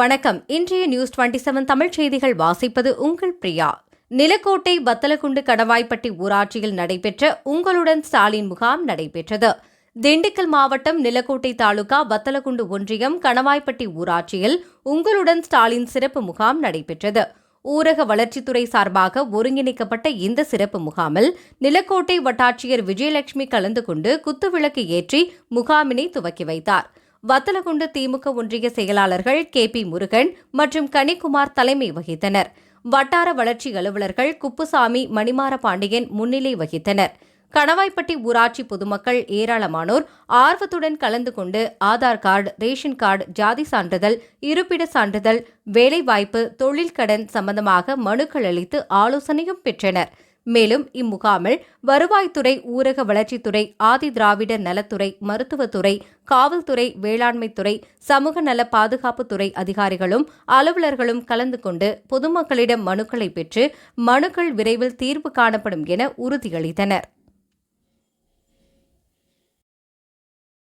வணக்கம். இன்றைய news twenty seven Tamil செய்திகள் வாசிப்பது உங்கள் பிரியா. நிலக்கோட்டை வத்தலகுண்டு கடவாய்ப்பட்டி ஊராட்சியில் நடைபெற்ற உங்களுடன் ஸ்டாலின் முகாம் நடைபெற்றது. திண்டுக்கல் மாவட்டம் நிலக்கோட்டை தாலுகா வத்தலகுண்டு ஒன்றியம் கணவாய்ப்பட்டி ஊராட்சியில் உங்களுடன் ஸ்டாலின் சிறப்பு முகாம் நடைபெற்றது. ஊரக வளர்ச்சித்துறை சார்பாக ஒருங்கிணைக்கப்பட்ட இந்த சிறப்பு முகாமில் நிலக்கோட்டை வட்டாட்சியர் விஜயலட்சுமி கலந்து கொண்டு குத்துவிளக்கு ஏற்றி முகாமினை துவக்கி வைத்தார். வத்தலகுண்டு திமுக ஒன்றிய செயலாளர்கள் கே பி முருகன் மற்றும் கனிக்குமார் தலைமை வகித்தனர். வட்டார வளர்ச்சி அலுவலர்கள் குப்புசாமி மணிமார பாண்டியன் முன்னிலை வகித்தனர். கணவாய்ப்பட்டி ஊராட்சி பொதுமக்கள் ஏராளமானோர் ஆர்வத்துடன் கலந்து கொண்டு ஆதார் கார்டு ரேஷன் கார்டு ஜாதி சான்றிதழ் இருப்பிட சான்றிதழ் வேலைவாய்ப்பு தொழில் கடன் சம்பந்தமாக மனுக்கள் அளித்து ஆலோசனையும் பெற்றனர். மேலும் இம்முகாமில் வருவாய்த்துறை ஊரக வளர்ச்சித்துறை ஆதி திராவிட நலத்துறை மருத்துவத்துறை காவல்துறை வேளாண்மைத்துறை சமூக நல பாதுகாப்புத்துறை அதிகாரிகளும் அலுவலர்களும் கலந்து கொண்டு பொதுமக்களிடம் மனுக்களை பெற்று மனுக்கள் விரைவில் தீர்வு காணப்படும் என உறுதியளித்தனர்.